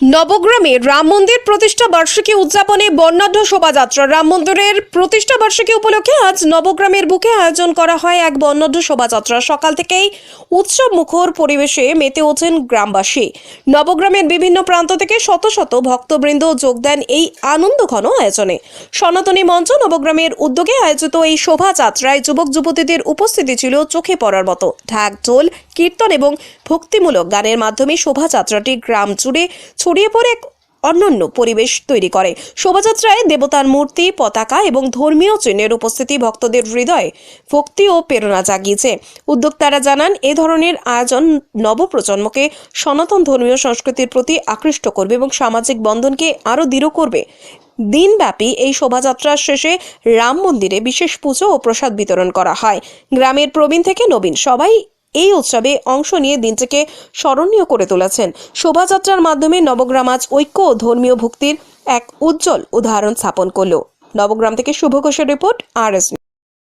নবগ্রামে রাম মন্দির প্রতিষ্ঠা বার্ষিকী উদযাপনে বর্ণাঢ্য শোভাযাত্রা। রাম মন্দিরের প্রতিষ্ঠা বার্ষিকী উপলক্ষে আজ নবগ্রামের বুকে আয়োজন করা হয় এক বর্ণাঢ্য শোভাযাত্রা। সকাল থেকেই উৎসব মুখর পরিবেশে মেতে ওঠেন গ্রামবাসী। নবগ্রামের বিভিন্ন প্রান্ত থেকে শত শত ভক্তবৃন্দ যোগ দেন এই আনন্দঘন আয়োজনে। সনাতনী মঞ্চ নবগ্রামের উদ্যোগে আয়োজিত এই শোভাযাত্রায় যুবক যুবতীদের উপস্থিতি ছিল চোখে পড়ার মতো। ঢাক, ঢোল, কীর্তন এবং ভক্তিমূলক গানের মাধ্যমে শোভাযাত্রাটি গ্রাম জুড়ে ছড়িয়ে পড়ে এক পরিবেশ তৈরি করে। শোভাযাত্রায় দেবতার মূর্তি, পতাকা এবং ধর্মীয় চিহ্নের উপস্থিতি ভক্তদের হৃদয়ে ভক্তি ও প্রেরণা জাগিয়েছে। উদ্যোক্তারা জানান, এ ধরনের আয়োজন নবপ্রজন্মকে সনাতন ধর্মীয় সংস্কৃতির প্রতি আকৃষ্ট করবে এবং সামাজিক বন্ধনকে আরও দৃঢ় করবে। দিনব্যাপী এই শোভাযাত্রার শেষে রাম মন্দিরে বিশেষ পুজো ও প্রসাদ বিতরণ করা হয়। গ্রামের প্রবীণ থেকে নবীন, সবাই এই উৎসবে অংশ নিয়ে দিনটিকে স্মরণীয় করে তুলেছেন। শোভাযাত্রার মাধ্যমে নবগ্রাম আজ ঐক্য ও ধর্মীয় ভক্তির এক উজ্জ্বল উদাহরণ স্থাপন করল। নবগ্রাম থেকে শুভ ঘোষের রিপোর্ট আর এস